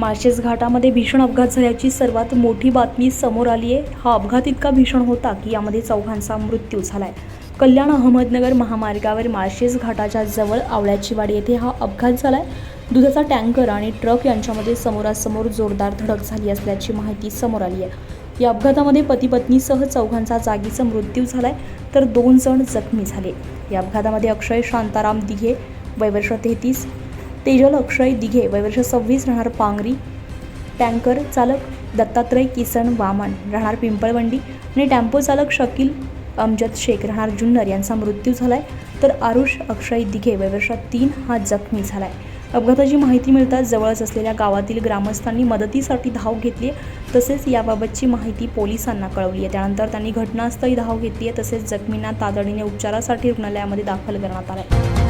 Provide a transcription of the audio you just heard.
माळशेज घाटामध्ये भीषण अपघात झाल्याची सर्वात मोठी बातमी समोर आली आहे. हा अपघात इतका भीषण होता की यामध्ये चौघांचा मृत्यू झाला आहे कल्याण अहमदनगर महामार्गावर माळशेज घाटाच्या जवळ आवळ्याचीवाडी येथे हा अपघात झाला आहे दुधाचा टँकर आणि ट्रक यांच्यामध्ये समोरासमोर जोरदार धडक झाली असल्याची माहिती समोर आली आहे. या अपघातामध्ये पती पत्नीसह चौघांचा जागीचा मृत्यू झाला आहे तर दोन जण जखमी झाले. या अपघातामध्ये अक्षय शांताराम दिघे वयवर्ष तेहतीस तेजल अक्षय दिघे वयवर्ष सव्वीस राहणार पांगरी. टँकर चालक दत्तात्रय किसन वामन राहणार पिंपळवंडी आणि टॅम्पो चालक शकील अमजद शेख राहणार जुन्नर. यांचा मृत्यू झाला आहे तर आरुष अक्षय दिघे वयवर्ष तीन हा जखमी झाला आहे अपघाताची माहिती मिळताच जवळच असलेल्या गावातील ग्रामस्थांनी मदतीसाठी धाव घेतली आहे. तसेच याबाबतची माहिती पोलिसांना कळवली आहे. त्यानंतर त्यांनी घटनास्थळी धाव घेतली आहे. तसेच जखमींना तातडीने उपचारासाठी रुग्णालयामध्ये दाखल करण्यात आलं आहे